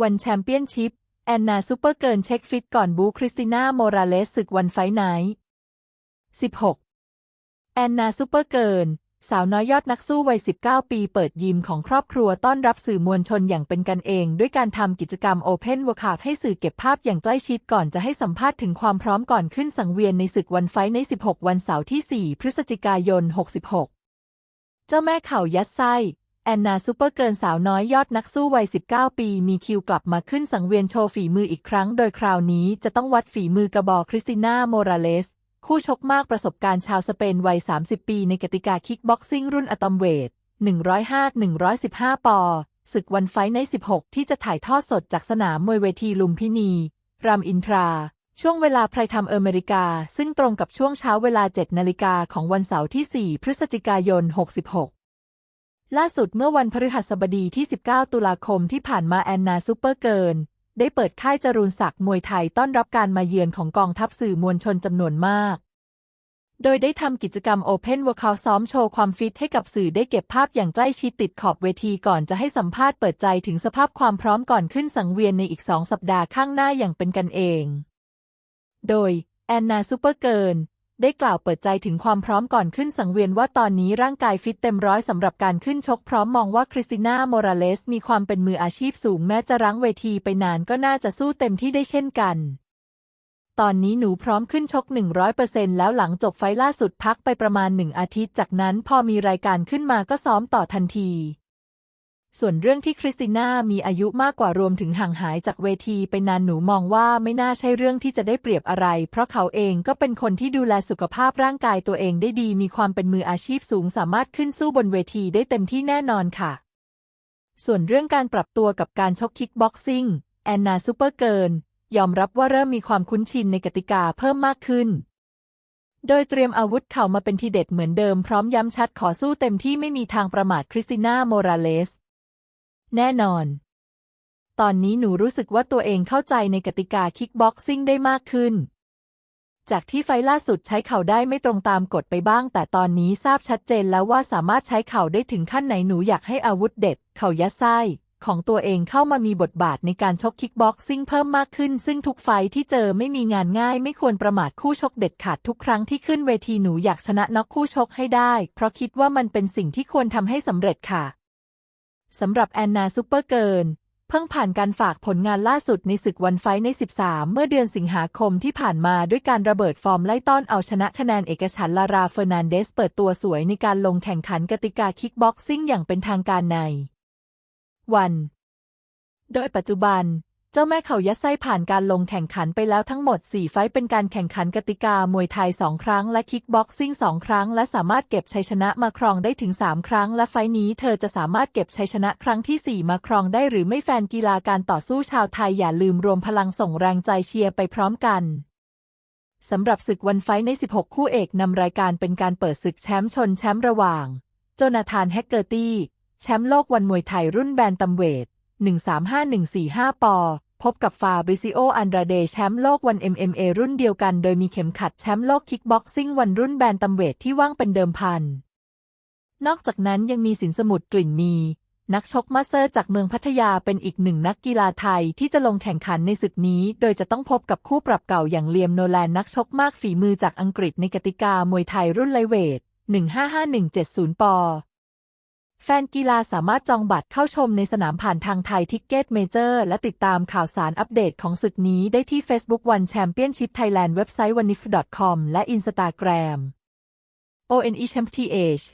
วันแชมเปี้ยนชิพ แอนนาซูเปอร์เกิร์ลเช็คฟิตก่อนบูคริสติน่าโมราเลสศึกวันไฟไนท์16 แอนนาซูเปอร์เกิร์ลสาวน้อยยอดนักสู้วัย 19 ปีเปิดยิมของครอบครัวต้อนรับสื่อมวลชนอย่างเป็นกันเอง ด้วยการทำกิจกรรม Open Workout ให้สื่อเก็บภาพอย่างใกล้ชิดก่อนจะให้สัมภาษณ์ถึงความพร้อมก่อนขึ้นสังเวียนในศึกวันไฟท์ใน 16 วันเสาร์ที่ 4 พฤศจิกายน 66 เจ้าแม่เข่ายัดไส้ แอนนาซูเปอร์เกิร์ลสาวน้อยยอดนักสู้วัย 19 ปี มีคิวกลับมาขึ้นสังเวียนโชว์ฝีมืออีกครั้ง โดยคราวนี้จะต้องวัดฝีมือกระบอกคริสติน่าโมราเลส คู่ชกมากประสบการณ์ชาวสเปนวัย 30 ปีในกติกาคิกบ็อกซิ่งรุ่นอะตอมเวท 105-115 ปอ ศึกวันไฟใน 16 ที่จะถ่ายทอดสดจากสนามมวยเวทีลุมพินี รามอินทรา ช่วงเวลาไพรทำอเมริกา ซึ่งตรงกับช่วงเช้าเวลา 7 นาฬิกาของวันเสาร์ที่ 4 พฤศจิกายน 66 ล่าสุดเมื่อวันพฤหัสบดีที่ 19 ตุลาคมที่ผ่านมาแอนนาซูเปอร์เกิร์ลได้เปิดค่ายจรูนศักดิ์มวยไทยต้อนรับการมาเยือนของกองทัพสื่อมวลชนจำนวนมาก โดยได้ทำกิจกรรม Open Workout ซ้อมโชว์ความฟิตให้กับสื่อได้เก็บภาพอย่างใกล้ชิดติดขอบเวทีก่อนจะให้สัมภาษณ์เปิดใจถึงสภาพความพร้อมก่อนขึ้นสังเวียนในอีกสองสัปดาห์ข้างหน้าอย่างเป็นกันเอง โดยแอนนาซูเปอร์เกิร์ล ได้กล่าวเปิดใจถึงความพร้อมก่อนขึ้นสังเวียนว่าตอนนี้ร่างกายฟิตเต็มร้อยสำหรับการขึ้นชกพร้อมมองว่าคริสติน่าโมราเลสมีความเป็นมืออาชีพสูงแม้จะรั้งเวทีไปนานก็น่าจะสู้เต็มที่ได้เช่นกัน ตอนนี้หนูพร้อมขึ้นชก 100%แล้วหลังจบไฟล์ล่าสุดพักไปประมาณหนึ่งอาทิตย์จากนั้นพอมีรายการขึ้นมาก็ซ้อมต่อทันที ส่วนเรื่องที่คริสติน่ามีอายุมากกว่ารวมถึงห่างหายจากเวทีไปนานหนูมองว่าไม่น่าใช่เรื่องที่จะได้เปรียบอะไร เพราะเขาเองก็เป็นคนที่ดูแลสุขภาพร่างกายตัวเองได้ดี มีความเป็นมืออาชีพสูง สามารถขึ้นสู้บนเวทีได้เต็มที่แน่นอนค่ะ ส่วนเรื่องการปรับตัวกับการชกคิกบ็อกซิ่งแอนนาซูเปอร์เกิร์ลยอมรับว่าเริ่มมีความคุ้นชินในกติกาเพิ่มมากขึ้น โดยเตรียมอาวุธเข่ามาเป็นทีเด็ดเหมือนเดิมพร้อมย้ำชัดขอสู้เต็มที่ไม่มีทางประมาทคริสติน่าโมราเลส แน่นอน ตอนนี้หนูรู้สึกว่าตัวเองเข้าใจในกติกาคิกบ็อกซิ่งได้มากขึ้น จากที่ไฟล่าสุดใช้เข่าได้ไม่ตรงตามกฎไปบ้าง แต่ตอนนี้ทราบชัดเจนแล้วว่าสามารถใช้เข่าได้ถึงขั้นไหนหนูอยากให้อาวุธเด็ด เข่ายัดไส้ของตัวเองเข้ามามีบทบาทในการชกคิกบ็อกซิ่งเพิ่มมากขึ้น ซึ่งทุกไฟท์ที่เจอไม่มีงานง่าย ไม่ควรประมาทคู่ชกเด็ดขาดทุกครั้งที่ขึ้นเวทีหนูอยากชนะน็อกคู่ชกให้ได้ เพราะคิดว่ามันเป็นสิ่งที่ควรทำให้สำเร็จค่ะ สำหรับแอนนาซูเปอร์เกิร์ลเพิ่งผ่านการฝากผลงานล่าสุดในศึกวันไฟใน 13 เมื่อเดือนสิงหาคมที่ผ่านมาด้วยการระเบิดฟอร์มไล่ต้อนเอาชนะคะแนนเอกฉันลาราเฟอร์นันเดสเปิดตัวสวยในการลงแข่งขันกติกาคิกบ็อกซิ่งอย่างเป็นทางการใน วัน โดยปัจจุบัน เจ้าแม่เขายัดไส้ผ่านการลงแข่งขันไปแล้วทั้งหมด 4 ไฟเป็นการแข่งขันกติกามวยไทย 2 ครั้ง และคิกบ็อกซิ่ง 2 ครั้ง และสามารถเก็บชัยชนะมาครองได้ถึง 3 ครั้ง และไฟนี้เธอจะสามารถเก็บชัยชนะครั้งที่ 4 มาครองได้หรือไม่แฟนกีฬาการต่อสู้ชาวไทยอย่าลืมรวมพลังส่งแรงใจเชียร์ไปพร้อมกันสำหรับศึกวันไฟใน 16 คู่เอกนำรายการเป็นการเปิดศึกแชมป์ชนแชมป์ระหว่าง โจนาธานแฮกเกอร์ตี้ แชมป์โลกวันมวยไทยรุ่นแบนตัมเวท 135145 ปอ พบกับฟาบริซิโอ อันดราเด แชมป์โลกวัน MMA รุ่นเดียวกัน โดยมีเข็มขัดแชมป์โลกคิกบ็อกซิ่งวันรุ่นแบนตัมเวทที่ว่างเป็นเดิมพัน นอกจากนั้นยังมีสินสมุทรกลิ่นมี นักชกมาสเตอร์จากเมืองพัทยาเป็นอีกหนึ่งนักกีฬาไทยที่จะลงแข่งขันในศึกนี้ โดยจะต้องพบกับคู่ปรับเก่าอย่างเลียมโนแลนนักชกมากฝีมือจากอังกฤษในกติกามวยไทยรุ่นไลท์เวท 155170 ปอ แฟนกีฬาสามารถจองบัตรเข้าชมในสนามผ่านทางไทยทิกเก็ตเมเจอร์และติดตามข่าวสารอัปเดตของศึกนี้ได้ที่ Facebook One Championship Thailand เว็บไซต์ wanif.com และ Instagram ONEChampTH